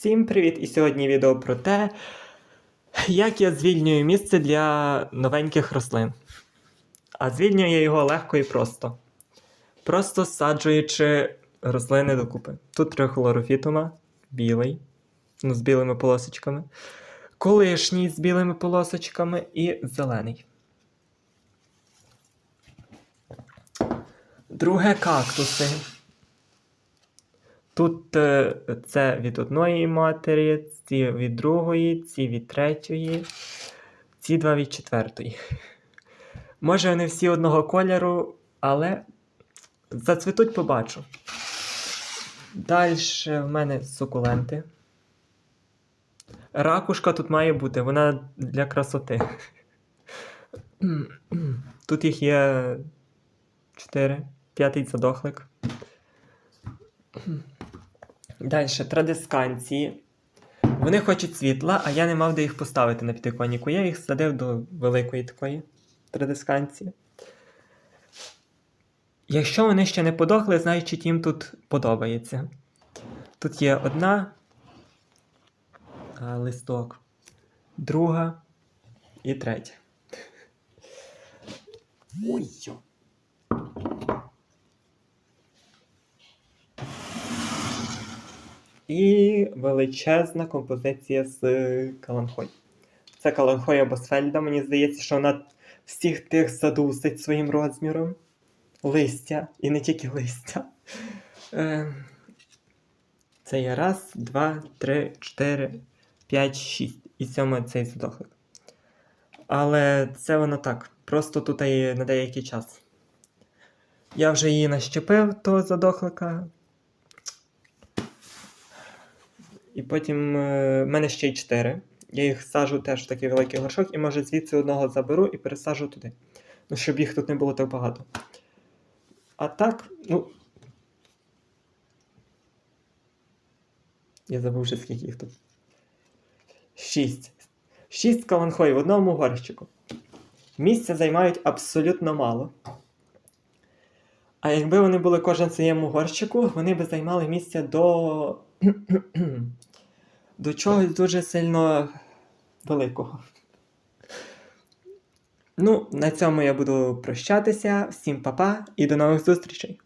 Всім привіт! І сьогодні відео про те, як я звільнюю місце для новеньких рослин. А звільнюю я його легко і просто. Просто саджуючи рослини докупи. Тут трихлорофітума, білий, ну, з білими полосочками, колишній з білими полосочками і зелений. Друге кактуси. Тут е, це від одної матері, ці від другої, ці від третьої, ці два від четвертої. Може, вони всі одного кольору, але зацвітуть побачу. Далі в мене сукуленти. Ракушка тут має бути, вона для красоти. Тут їх є 4, п'ятий задохлик. Далі, традисканції. Вони хочуть світла, а я не мав де їх поставити на підвіконнику. Я їх садив до великої такої традисканції. Якщо вони ще не подохли, значить їм тут подобається. Тут є одна а, листок, друга і третя. Ой. І величезна композиція з каланхой. Це каланхоя Босфельда. Мені здається, що вона всіх тих задусить своїм розміром. Листя, і не тільки листя. Е, Це є раз, два, три, чотири, п'ять, шість. І сьомий цей задохлик. Але це воно так. Просто тут на деякий час. Я вже її нащепив, того задохлика. І потім е, в мене ще й 4. Я їх сажу теж в такий великий горшок, і може звідси одного заберу і пересажу туди. Ну, щоб їх тут не було так багато. А так, ну. Я забув вже скільки їх тут. 6. 6 каланхой в одному горщику. Місця займають абсолютно мало. А якби вони були кожен в своєму горщику, вони би займали місця до. До чогось дуже сильно великого. Ну, на цьому я буду прощатися. Всім па-па і до нових зустрічей!